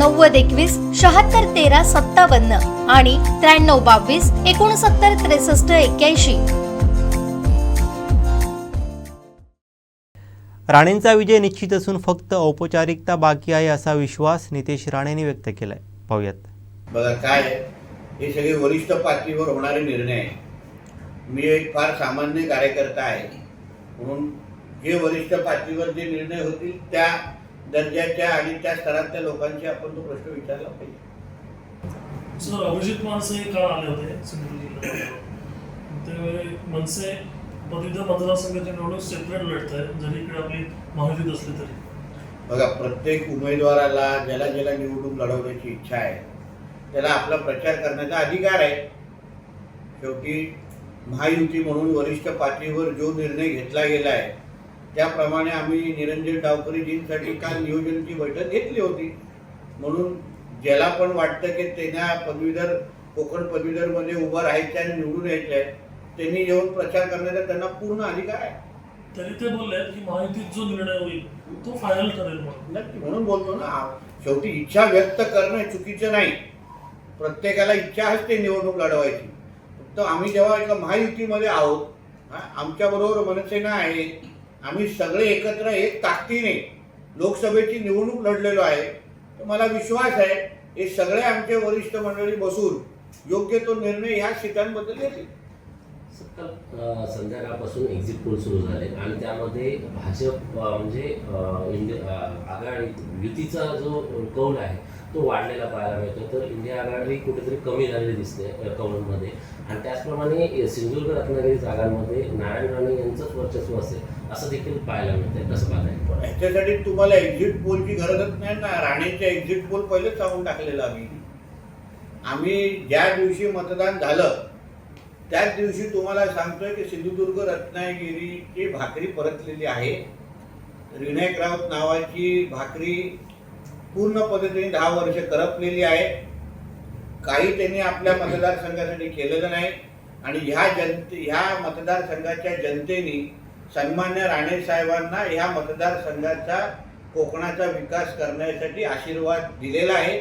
नव्वद एकवीस शहात्तर तेरा सत्तावन्न आणि त्र्याण्णव बावीस एकोणसत्तर त्रेसष्ट एक्क्याऐंशी. राणेंचा विजय निश्चित असून फक्त औपचारिकता बाकी आहे असा विश्वास नितेश राणेंनी व्यक्त केलाय. पाहूयात. बघा काय हे सगळे वरिष्ठ पातळीवर होणारे निर्णय. आहे मी एक फार सामान्य कार्यकर्ता आहे. म्हणून जे वरिष्ठ पातळीवर जे निर्णय होतील त्या दर्जाच्या आणि त्या स्तरातल्या लोकांशी आपण तो प्रश्न विचारला पाहिजे. सर अभिजित मानसे काल आले होते सिंधुदुर्ग जिल्ह्यात ते मनसे पदवीधर मतदारसंघाची निवडणूक सेपरेट लढत आहे जरी इकडे आपली महायुतीत असली तरी. बघा प्रत्येक उमेदवाराला ज्याला ज्याला निवडणूक लढवण्याची इच्छा आहे त्याला आपला प्रचार करण्याचा अधिकार आहे. शेवटी महायुती म्हणून वरिष्ठ पातळीवर जो निर्णय घेतला गेला आहे त्याप्रमाणे आम्ही निरंजन डावकरीजींसाठी काल नियोजनची बैठक घेतली होती. म्हणून ज्याला पण वाटतं की त्यांना पदवीधर कोकण पदवीधरमध्ये उभं राहायचं आणि निवडून यायचं आहे त्यांनी येऊन प्रचार करण्याचा त्यांना पूर्ण अधिकार आहे. तरी ते बोलले की महायुतीत जो निर्णय होईल तो फायनल करेल म्हणून. नक्की म्हणून बोलतो ना. शेवटी इच्छा व्यक्त करणं चुकीचं नाही. प्रत्येकाला इच्छा असते निवडणूक लढवायची. फक्त आम्ही जेव्हा एका महायुतीमध्ये आहोत आमच्याबरोबर मनसेना आहे. आम्ही सगळे एकत्र एक ताकदीने लोकसभेची निवडणूक लढलेलो आहे. तर मला विश्वास आहे हे सगळे आमचे वरिष्ठ मंडळी बसून योग्य तो निर्णय ह्या सीटांबद्दल घेतील. संध्याकाळपासून एक्झिट पोल सुरू झाले. आणि त्यामध्ये भाजप म्हणजे इंडिया आघाडी युतीचा जो कौल आहे तो वाढलेला पाहायला मिळतो तर इंडिया आघाडी कुठेतरी कमी झालेली दिसते कौलमध्ये. आणि त्याचप्रमाणे सिंधुदुर्ग रत्नागिरी जागांमध्ये नारायण राणे यांचंच वर्चस्व असेल. असं देखील पाहायला मिळतंय मला पण ह्याच्यासाठी तुम्हाला एक्झिट पोलची गरजच नाही ना. राणेच्या एक्झिट पोल पहिलेच सांगून टाकलेलं आम्ही. आम्ही ज्या दिवशी मतदान झालं त्याच दिवशी तुम्हाला सांगतोय की सिंधुदुर्ग रत्नागिरीची भाकरी परतलेली आहे. रिणायक राऊत नावाची भाकरी पूर्ण पद्धतीने दहा वर्ष करपलेली आहे. काही त्यांनी आपल्या मतदारसंघासाठी केलेलं नाही. आणि ह्या जनते ह्या मतदारसंघाच्या जनतेने सन्मान्य राणे साहेबांना ह्या मतदारसंघाचा कोकणाचा विकास करण्यासाठी आशीर्वाद दिलेला आहे.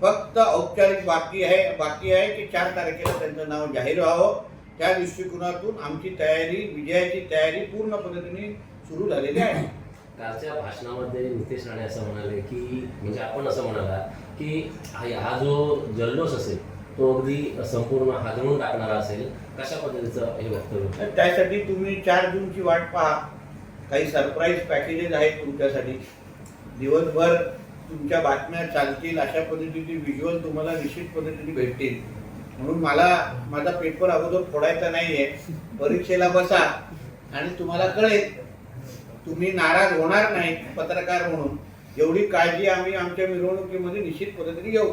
फक्त औपचारिक बाकी आहे बाकी आहे की चार तारखेला त्यांचं नाव जाहीर व्हावं. त्या दृष्टिकोनातून आमची तयारी विजयाची तयारी पूर्ण पद्धतीने सुरू झालेली आहे. कालच्या भाषणामध्ये नितेश राणे असं म्हणाले की म्हणजे आपण असं म्हणाला की हा जो जल्लोष असेल तो अगदी संपूर्ण हादरवून टाकणारा असेल कशा पद्धतीचं हे वक्तव्य त्यासाठी तुम्ही चार जूनची वाट पहा. काही सरप्राईज पॅकेजेस आहेत तुमच्यासाठी. दिवसभर तुमच्या बातम्या चालतील अशा पद्धतीची व्हिज्युअल तुम्हाला निश्चित पद्धतीने भेटतील. म्हणून मला माझा पेपर अगोदर फोडायचा नाही आहे परीक्षेला बसा. आणि तुम्हाला कळेल तुम्ही नाराज होणार नाही पत्रकार म्हणून. एवढी काळजी आम्ही आमच्या मिरवणुकीमध्ये निश्चित पद्धतीने घेऊ.